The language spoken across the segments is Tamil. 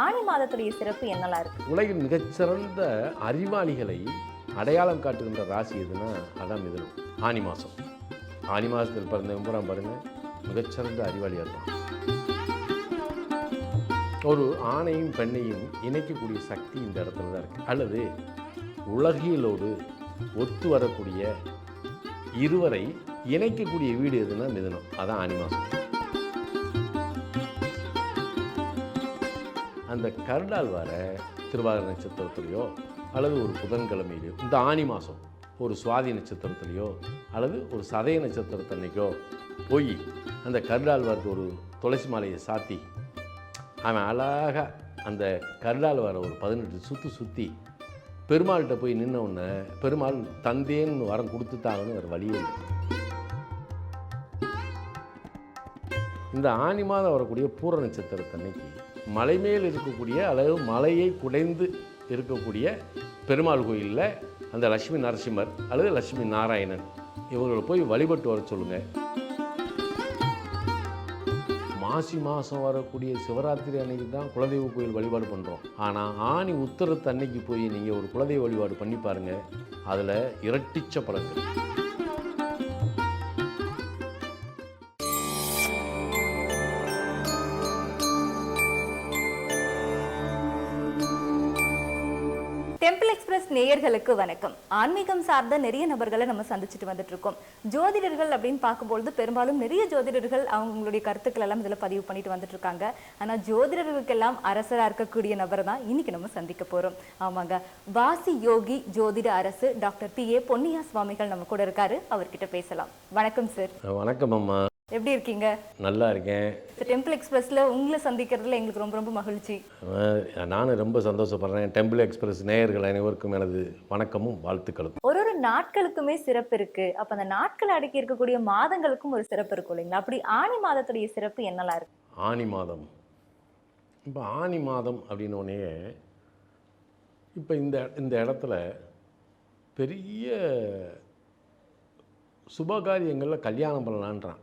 ஆணி மாதத்துடைய சிறப்பு என்னலாம் இருக்கு உலகின் மிகச்சிறந்த அறிவாளிகளை அடையாளம் காட்டுகின்ற ராசி எதுனா அதான் மிதனம். ஆனி மாதம். ஆனி மாதத்தில் பிறந்த விம்பரம் பாருங்க மிகச்சிறந்த அறிவாளியாக இருக்கும் ஒரு ஆணையும் பெண்ணையும் இணைக்கக்கூடிய சக்தி இந்த இடத்துல தான் இருக்குது அல்லது உலகியலோடு ஒத்து வரக்கூடிய இருவரை இணைக்கக்கூடிய வீடு எதுனா மிதுனம். அதான் ஆனி அந்த கருடால் வர திருவாதிரை நட்சத்திரத்துலேயோ அல்லது ஒரு புதன்கிழமையிலையோ இந்த ஆனி மாதம் ஒரு சுவாதி நட்சத்திரத்துலேயோ அல்லது ஒரு சதய நட்சத்திரத்தன்னைக்கோ போய் அந்த கருடால் வரது ஒரு துளசி மாலையை சாத்தி அவன் அழகாக அந்த கருடால் வர ஒரு பதினெட்டு சுற்றி சுற்றி பெருமாள்கிட்ட போய் நின்ன உடனே பெருமாள் தந்தேன்னு வரம் கொடுத்துட்டாங்கன்னு ஒரு வழியே இல்லை. இந்த ஆனி மாதம் வரக்கூடிய பூர நட்சத்திரத்தன்னைக்கு மலை மேல் இருக்கக்கூடிய அல்லது மலையை குடைந்து இருக்கக்கூடிய பெருமாள் கோயிலில் அந்த லட்சுமி நரசிம்மர் அல்லது லட்சுமி நாராயணன் இவங்களை போய் வழிபட்டு வர சொல்லுங்க. மாசி மாதம் வரக்கூடிய சிவராத்திரி அன்னைக்கு தான் குலதெய்வ கோயில் வழிபாடு பண்ணுறோம் ஆனால் ஆணி உத்தரத்து அன்னைக்கு போய் நீங்கள் ஒரு குலதெய்வ வழிபாடு பண்ணி பாருங்கள் அதில் இரட்டிச்ச பலன்கள். டெம்பிள் எக்ஸ்பிரஸ் நேயர்களுக்கு வணக்கம். ஆன்மீகம் சார்ந்த நிறைய நபர்களை நம்ம சந்திச்சுட்டு வந்துட்டு இருக்கோம் ஜோதிடர்கள் அப்படின்னு பார்க்கும்பொழுது பெரும்பாலும் நிறைய ஜோதிடர்கள் அவங்களுடைய கருத்துக்கள் எல்லாம் இதுல பதிவு பண்ணிட்டு வந்துட்டு இருக்காங்க ஆனா ஜோதிடர்களுக்கெல்லாம் அரசரா இருக்கக்கூடிய நபர் தான் இன்னைக்கு நம்ம சந்திக்க போறோம். ஆமாங்க. வாசி யோகி ஜோதிட அரசு டாக்டர் பி ஏ பொன்னியா சுவாமிகள் நம்ம கூட இருக்காரு. அவர்கிட்ட பேசலாம். வணக்கம் சார். வணக்கம் அம்மா. எப்படி இருக்கீங்க? நல்லா இருக்கேன். டெம்பிள் எக்ஸ்பிரஸ்ல உங்களை சந்திக்கிறதுல எங்களுக்கு ரொம்ப ரொம்ப மகிழ்ச்சி. நானும் ரொம்ப சந்தோஷப்படுறேன். டெம்பிள் எக்ஸ்பிரஸ் நேயர்கள் அனைவருக்கும் எனது வணக்கமும் வாழ்த்துக்களும். ஒரு ஒரு நாட்களுக்குமே சிறப்பு இருக்கு. அப்ப அந்த நாட்கள் அடக்கி இருக்கக்கூடிய மாதங்களுக்கும் ஒரு சிறப்பு இருக்கும் இல்லைங்களா? அப்படி ஆணி மாதத்துடைய சிறப்பு என்னலாம் இருக்கு? ஆனி மாதம். இப்போ ஆனி மாதம் அப்படின்னோடனே இப்போ இந்த இந்த இடத்துல பெரிய சுபகாரியங்களில் கல்யாணம் பண்ணலான்றான்.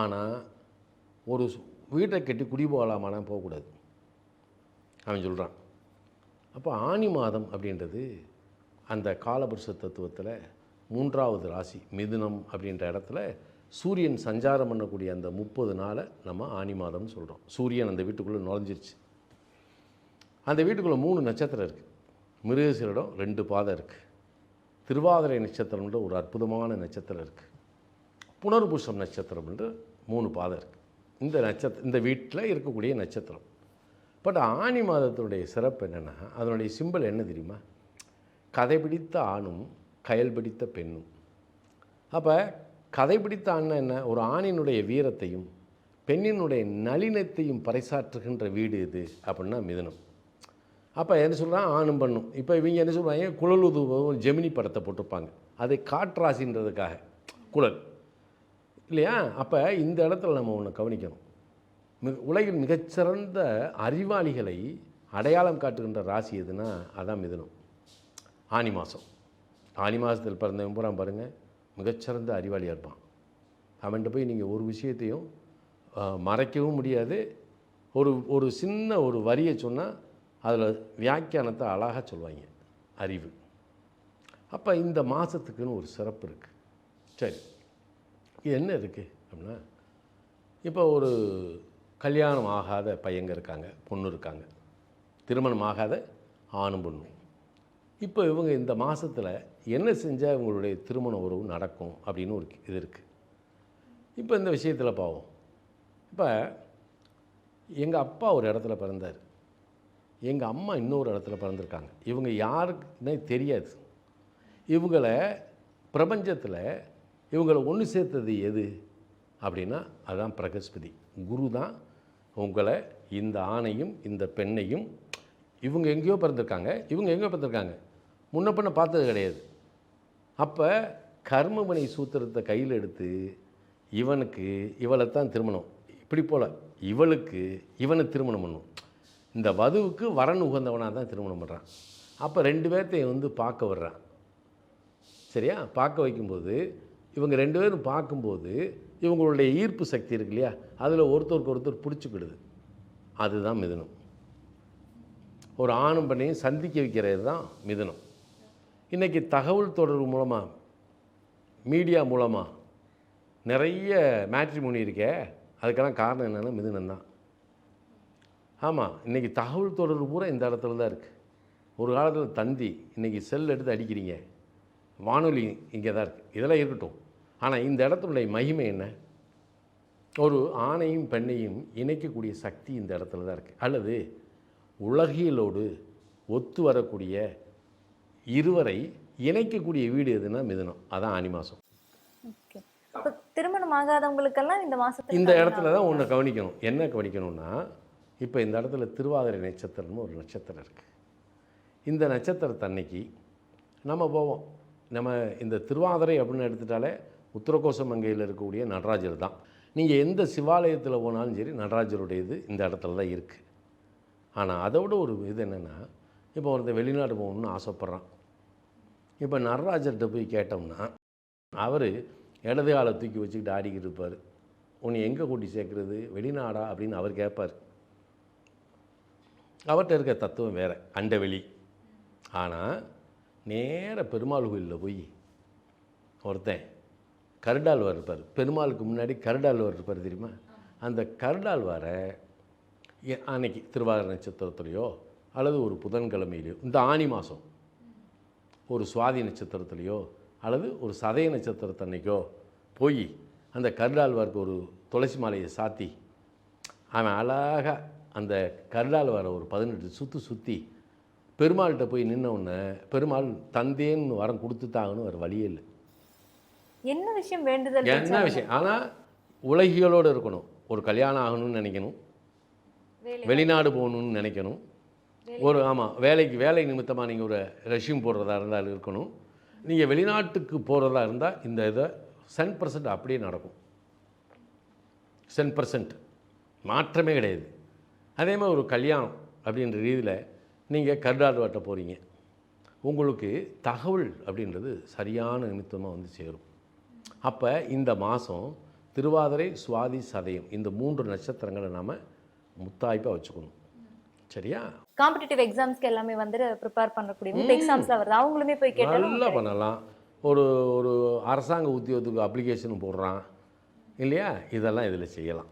ஆனால் ஒரு வீட்டை கட்டி குடி போகலாமானா போகக்கூடாது. அவன் சொல்கிறான் அப்போ ஆனி மாதம் அப்படின்றது அந்த காலபுருஷ தத்துவத்தில் மூன்றாவது ராசி மிதுனம் அப்படின்ற இடத்துல சூரியன் சஞ்சாரம் பண்ணக்கூடிய அந்த முப்பது நாளை நம்ம ஆனி மாதம்னு சொல்கிறோம் சூரியன் அந்த வீட்டுக்குள்ளே நுழைஞ்சிருச்சு. அந்த வீட்டுக்குள்ளே மூணு நட்சத்திரம் இருக்குது மிருகசீரிடம் ரெண்டு பாதம் இருக்குது திருவாதிரை நட்சத்திரம்ன்ற ஒரு அற்புதமான நட்சத்திரம் இருக்குது புனர்பூசம் நட்சத்திரம்ன்ற மூணு பாதம் இருக்குது இந்த நட்சத்திர இந்த வீட்டில் இருக்கக்கூடிய நட்சத்திரம். பட் ஆனி மாதத்தினுடைய சிறப்பு என்னென்னா அதனுடைய சிம்பிள் என்ன தெரியுமா? கதை பிடித்த ஆணும் கயல் பிடித்த பெண்ணும். அப்போ கதை பிடித்த ஆண்னா என்ன? ஒரு ஆணினுடைய வீரத்தையும் பெண்ணினுடைய நளினத்தையும் பறைசாற்றுகின்ற வீடு இது அப்படின்னா மிதனம். அப்போ என்ன சொல்கிறான் ஆணும் பண்ணும். இப்போ இவங்க என்ன சொல்கிறாங்க குழல் குழலுது ஜெமினி படத்தை போட்டிருப்பாங்க. அதை காற்றாசின்றதுக்காக. குழல். இல்லையா? அப்போ இந்த இடத்துல நம்ம ஒன்று கவனிக்கணும். மிக உலகின் மிகச்சிறந்த அறிவாளிகளை அடையாளம் காட்டுகின்ற ராசி எதுனா அதான் மிதனம். ஆனி மாதம் ஆனி மாதத்தில் பிறந்த பூரா பாருங்கள் மிகச்சிறந்த அறிவாளியாக இருப்பான். அவன்கிட்ட போய் நீங்கள் ஒரு விஷயத்தையும் மறைக்கவும் முடியாது. ஒரு ஒரு சின்ன ஒரு வரியை சொன்னால் அதில் வியாக்கியானத்தை அழகாக சொல்லுவாங்க அறிவு. அப்போ இந்த மாதத்துக்குன்னு ஒரு சிறப்பு இருக்குது சரி. இது என்ன இருக்குது அப்படின்னா இப்போ ஒரு கல்யாணம் ஆகாத பையங்க இருக்காங்க பொண்ணு இருக்காங்க. திருமணம் ஆகாத ஆணும் பொண்ணும். இப்போ இவங்க இந்த மாதத்தில் என்ன செஞ்சால் இவங்களுடைய திருமண உறவு நடக்கும் அப்படின்னு ஒரு இது இருக்குது இப்போ இந்த விஷயத்தில் பாவம். இப்போ எங்கள் அப்பா ஒரு இடத்துல பிறந்தார். எங்கள் அம்மா இன்னொரு இடத்துல பிறந்திருக்காங்க. இவங்க யாருக்குன்னே தெரியாது. இவங்களை பிரபஞ்சத்தில் இவங்களை ஒன்று சேர்த்தது எது? அப்படின்னா அதுதான் பிரகஸ்பதி. குரு தான் உங்களை இந்த ஆணையும் இந்த பெண்ணையும் இவங்க எங்கேயோ பிறந்திருக்காங்க இவங்க எங்கேயோ பிறந்திருக்காங்க. முன்ன பின்ன பார்த்தது கிடையாது. அப்போ கர்மவினை சூத்திரத்தை கையில் எடுத்து இவனுக்கு இவளை தான் திருமணம். இப்படி போல் இவளுக்கு இவனை திருமணம் பண்ணும். இந்த வதுவுக்கு வரன் உகந்தவனாக தான் திருமணம் பண்ணுறான் அப்போ ரெண்டு பேர்த்தையும் வந்து பார்க்க வர்றான் சரியா? பார்க்க வைக்கும்போது இவங்க ரெண்டு பேரும் பார்க்கும்போது இவங்களுடைய ஈர்ப்பு சக்தி இருக்கு இல்லையா? அதில் ஒருத்தருக்கு ஒருத்தர் பிடிச்சிக்கிடுது. அதுதான் மிதனம். ஒரு ஆணும் பெண்ணையும் சந்திக்க வைக்கிறது தான் மிதனம். இன்றைக்கி தகவல் தொடர்பு மூலமாக மீடியா மூலமாக நிறைய மேட்ரிமோனி இருக்கே அதுக்கெல்லாம் காரணம் என்னென்னா மிதுனம் தான். ஆமாம் இன்றைக்கி தகவல் தொடர்பு பூரா இந்த இடத்துல தான் இருக்குது ஒரு காலத்தில் தந்தி இன்றைக்கி செல் எடுத்து அடிக்கிறீங்க. வானொலி இங்கே தான் இருக்குது இதெல்லாம் இருக்கட்டும். ஆனால் இந்த இடத்துடைய மகிமை என்ன? ஒரு ஆணையும் பெண்ணையும் இணைக்கக்கூடிய சக்தி இந்த இடத்துல தான் இருக்குது அல்லது உலகியலோடு ஒத்து வரக்கூடிய இருவரை இணைக்கக்கூடிய வீடு எதுனா மிதுனம். அதான் ஆனி மாதம் திருமணம் ஆகாதவங்களுக்கெல்லாம் இந்த மாசத்துல இந்த இடத்துல தான் ஒன்று கவனிக்கணும். என்ன கவனிக்கணும்னா இப்போ இந்த இடத்துல திருவாதிரை நட்சத்திரம்னு ஒரு நட்சத்திரம் இருக்குது இந்த நட்சத்திரத்தன்னைக்கு நம்ம போவோம். நம்ம இந்த திருவாதிரை அப்படின்னு எடுத்துட்டாலே உத்தரகோச மங்கையில் இருக்கக்கூடிய நடராஜர் தான். நீங்கள் எந்த சிவாலயத்தில் போனாலும் சரி நடராஜருடைய இது இந்த இடத்துல தான் இருக்குது ஆனால் அதோட ஒரு இது என்னென்னா இப்போ ஒருத்தன் வெளிநாடு போகணும்னு ஆசைப்பட்றான். இப்போ நடராஜர்கிட்ட போய் கேட்டோம்னா அவர் இடது காலை தூக்கி வச்சுக்கிட்டு ஆடிக்கிட்டு இருப்பார். உன்னை எங்கே கூட்டி சேர்க்குறது? வெளிநாடா? அப்படின்னு அவர் கேட்பார். அவர்கிட்ட இருக்க தத்துவம் வேறு அண்டவெளி. ஆனால் நேர பெருமாள் கோயிலில் போய் ஒருத்தன் கருடாழ்வார் இருப்பார் பெருமாளுக்கு முன்னாடி கருடாழ்வார் இருப்பார் தெரியுமா? அந்த கருடாழ்வாரை அன்னைக்கு திருவாதிரை நட்சத்திரத்துலேயோ அல்லது ஒரு புதன்கிழமையிலையோ இந்த ஆனி மாதம் ஒரு சுவாதி நட்சத்திரத்துலேயோ அல்லது ஒரு சதய நட்சத்திரத்தன்னைக்கோ போய் அந்த கருடாழ்வாருக்கு ஒரு துளசி மாலையை சாத்தி அவன் அழகாக அந்த கருடாழ்வாரை ஒரு பதினெட்டு சுற்றி சுற்றி பெருமாள்கிட்ட போய் நின்ன உடனே பெருமாள் தந்தேன்னு வரம் கொடுத்துட்டாங்கன்னு ஒரு வழியே இல்லை. என்ன விஷயம் வேண்டுதல் என்ன விஷயம்? ஆனால் உலகியலோடு இருக்கணும். ஒரு கல்யாணம் ஆகணும்னு நினைக்கணும். வெளிநாடு போகணும்னு நினைக்கணும். ஒரு ஆமாம் வேலைக்கு வேலை நிமித்தமாக நீங்கள் ஒரு ரெஷ்யூம் போடுறதா இருந்தால் இருக்கணும். நீங்கள் வெளிநாட்டுக்கு போகிறதா இருந்தால் இந்த இதை சென் பர்சன்ட் அப்படியே நடக்கும். சென் பர்சன்ட் மாற்றமே கிடையாது. அதே மாதிரி ஒரு கல்யாணம் அப்படின்ற ரீதியில் நீங்கள் கர்டார்வாட்ட போகிறீங்க உங்களுக்கு தகவல் அப்படின்றது சரியான நிமித்தமாக வந்து சேரும். அப்போ இந்த மாதம் திருவாதிரை சுவாதி சதயம் இந்த மூன்று நட்சத்திரங்களை நாம் முத்தாய்ப்பாக வச்சுக்கணும். சரியா? காம்படிட்டிவ் எக்ஸாம்ஸ்க்கு எல்லாமே வந்து ப்ரிப்பேர் பண்ணக்கூடியவங்க எக்ஸாம்ஸ்ல வருது அவங்களுமே போய் கேட்டாலும் நல்லா பண்ணலாம். ஒரு ஒரு அரசாங்க உத்தியோகத்துக்கு அப்ளிகேஷன் போடுறான். இல்லையா? இதெல்லாம் இதில் செய்யலாம்.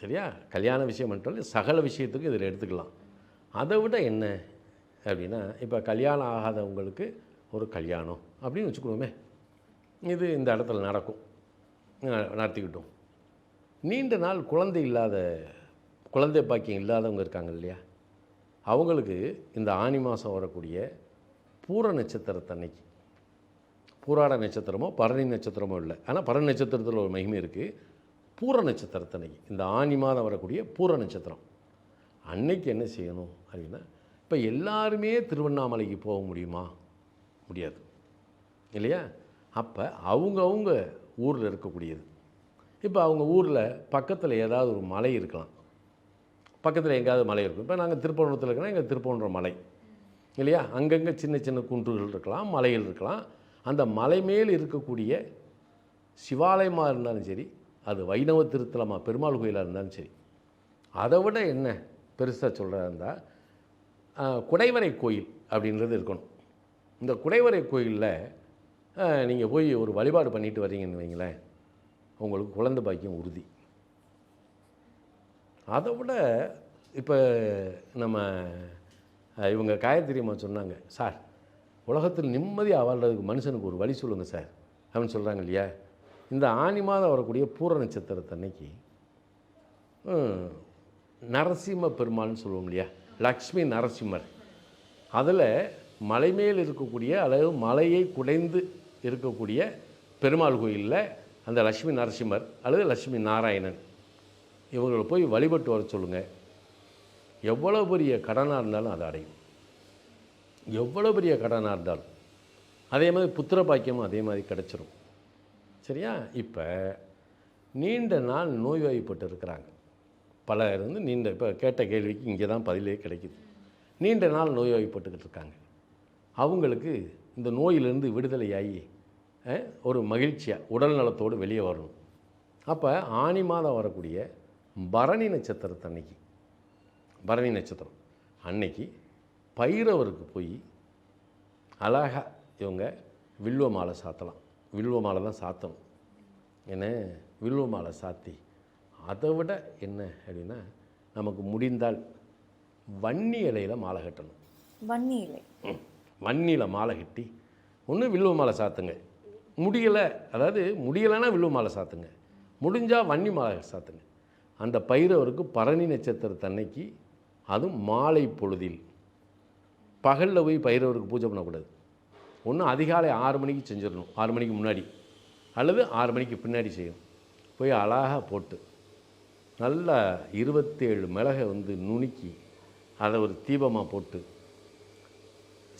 சரியா? கல்யாண விஷயம் மட்டும் சகல விஷயத்துக்கும் இதில் எடுத்துக்கலாம். அதை விட என்ன அப்படின்னா இப்போ கல்யாணம் ஆகாதவங்களுக்கு ஒரு கல்யாணம் அப்படின்னு வச்சுக்கணுமே. இது இந்த இடத்துல நடக்கும். ந- நடத்திக்கிட்டோம். நீண்ட நாள் குழந்தை இல்லாத குழந்தை பாக்கியம் இல்லாதவங்க இருக்காங்க இல்லையா? அவங்களுக்கு இந்த ஆனி மாதம் வரக்கூடிய பூர நட்சத்திரத்தன்னைக்கு பூராட நட்சத்திரமோ பரணி நட்சத்திரமோ இல்லை. ஆனால் பரணி நட்சத்திரத்தில் ஒரு மகிமை இருக்குது பூர நட்சத்திரத்தன்னைக்கு இந்த ஆனி மாதம் வரக்கூடிய பூர நட்சத்திரம். அன்னைக்கு என்ன செய்யணும் அப்படின்னா இப்போ எல்லாருமே திருவண்ணாமலைக்கு போக முடியுமா? முடியாது. இல்லையா? அப்போ அவங்கவுங்க ஊரில் இருக்கக்கூடியது. இப்போ அவங்க ஊரில் பக்கத்தில் ஏதாவது ஒரு மலை இருக்கலாம். பக்கத்தில் எங்கேயாவது மலை இருக்கும். இப்போ நாங்கள் திருப்பவனத்தில் இருக்கிறோம் எங்கள் திருப்பவனம் மலை. இல்லையா? அங்கங்கே சின்ன சின்ன குன்றுகள் இருக்கலாம் மலைகள் இருக்கலாம். அந்த மலை மேல் இருக்கக்கூடிய சிவாலயமாக இருந்தாலும் சரி அது வைணவ திருத்தலமாக பெருமாள் கோயிலாக இருந்தாலும் சரி அதை விட என்ன பெருசாக சொல்கிறதா இருந்தால் குடைவரை கோயில் அப்படின்றது இருக்கணும். இந்த குடைவரை கோயிலில் நீங்கள் போய் ஒரு வழிபாடு பண்ணிட்டு வரீங்கன்னு வைங்களேன். உங்களுக்கு குழந்தை பாக்கியம் உறுதி. அதை விட இப்போ நம்ம இவங்க காயத்திரியம்மா சொன்னாங்க சார் உலகத்தில் நிம்மதியாக வாழ்றதுக்கு மனுஷனுக்கு ஒரு வழி சொல்லுங்கள் சார். அப்படின்னு சொல்கிறாங்க இல்லையா? இந்த ஆனி மாதம் வரக்கூடிய பூர நட்சத்திரத்தன்னைக்கு நரசிம்ம பெருமாள்னு சொல்லுவோம் இல்லையா? லக்ஷ்மி நரசிம்மர். அதில் மலை மேல் இருக்கக்கூடிய அளவு மலையை குடைந்து இருக்கக்கூடிய பெருமாள் கோயிலில் அந்த லக்ஷ்மி நரசிம்மர் அல்லது லக்ஷ்மி நாராயணன். இவங்களை போய் வழிபட்டு வர சொல்லுங்கள் எவ்வளோ பெரிய கடனாக இருந்தாலும் அதை அடையும். எவ்வளோ பெரிய கடனாக இருந்தாலும். அதே மாதிரி புத்திர பாக்கியமும் அதே மாதிரி கிடச்சிரும். சரியா? இப்போ நீண்ட நாள் நோய்வாய்ப்பட்டு இருக்கிறாங்க. பலர் வந்து நீண்ட இப்போ கேட்ட கேள்விக்கு இங்கே தான் பதிலே கிடைக்குது. நீண்ட நாள் நோய்வாய்ப்பட்டுக்கிட்டு இருக்காங்க. அவங்களுக்கு இந்த நோயிலிருந்து விடுதலையாகி ஒரு மகிழ்ச்சியாக உடல் நலத்தோடு வெளியே வரணும். அப்போ ஆனி மாதம் வரக்கூடிய பரணி நட்சத்திரத்தன்னைக்கு பரணி நட்சத்திரம். அன்னைக்கு பைரவருக்கு போய் அழகா இவங்க வில்வ மாலை சாத்தலாம். வில்வ மாலை தான் சாத்தணும். என்ன? வில்வ மாலை சாத்தி அதை விட என்ன அப்படின்னா நமக்கு முடிந்தால் வன்னி இலையில மாலை கட்டணும். வன்னி இலை. வன்னியில் மாலை கட்டி ஒன்று வில்வ மாலை சாத்துங்க. முடியலை அதாவது முடியலைன்னா வில்வ மாலை சாத்துங்க. முடிஞ்சால் வன்னி மாலை சாத்துங்க. அந்த பைரவருக்கு பரணி நட்சத்திரத்தன்னைக்கு அதுவும் மாலை பொழுதில். பகலில் போய் பைரவருக்கு பூஜை பண்ணக்கூடாது. ஒன்று அதிகாலை ஆறு மணிக்கு செஞ்சிடணும் ஆறு மணிக்கு முன்னாடி. அல்லது ஆறு மணிக்கு பின்னாடி செய்யணும். போய் அழகாக போட்டு நல்லா இருபத்தேழு மிளகை வந்து நுணுக்கி அதை ஒரு தீபமாக போட்டு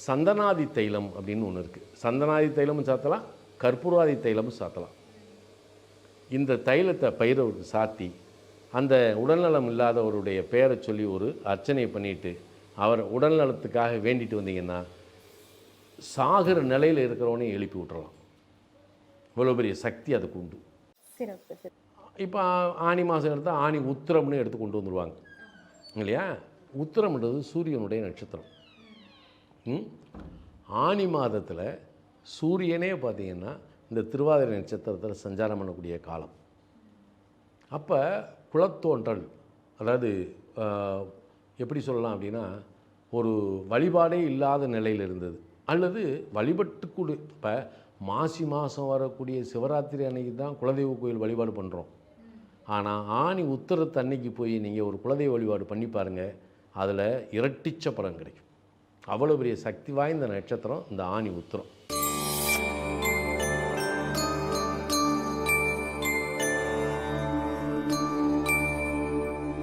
சந்தனாதி தைலம் அப்படின்னு ஒன்று இருக்குது சந்தனாதி தைலமும் சாத்தலாம் கற்பூராதி தைலமும் சாத்தலாம். இந்த தைலத்தை பயிரவருக்கு சாத்தி அந்த உடல்நலம் இல்லாதவருடைய பெயரை சொல்லி ஒரு அர்ச்சனை பண்ணிட்டு அவர் உடல்நலத்துக்காக வேண்டிட்டு வந்தீங்கன்னா சாகிற நிலையில் இருக்கிறவனையும் எழுப்பி விட்டுறலாம். இவ்வளோ பெரிய சக்தி அதுக்கு உண்டு. இப்போ ஆனி மாதம் எடுத்தால் ஆனி உத்திரம்னு எடுத்து கொண்டு வந்துடுவாங்க இல்லையா? உத்திரம்ன்றது சூரியனுடைய நட்சத்திரம்? ஆனி மாதத்தில் சூரியனே பார்த்தீங்கன்னா இந்த திருவாதிரை நட்சத்திரத்தில் சஞ்சாரம் பண்ணக்கூடிய காலம். அப்போ குலத்தோன்றல் அதாவது எப்படி சொல்லலாம் அப்படின்னா ஒரு வழிபாடே இல்லாத நிலையில் இருந்தது. அல்லது வழிபட்டு கொடு இப்போ மாசி மாதம் வரக்கூடிய சிவராத்திரி அன்னைக்கு தான் குலதெய்வ கோயில் வழிபாடு பண்ணுறோம் ஆனால் ஆணி உத்தரத்து அன்னைக்கு போய் நீங்கள் ஒரு குலதெய்வ வழிபாடு பண்ணி பாருங்கள் அதில் இரட்டிச்ச பலன் கிடைக்கும். அவ்வளோ பெரிய சக்தி வாய்ந்த நட்சத்திரம் இந்த ஆணி உத்திரம்.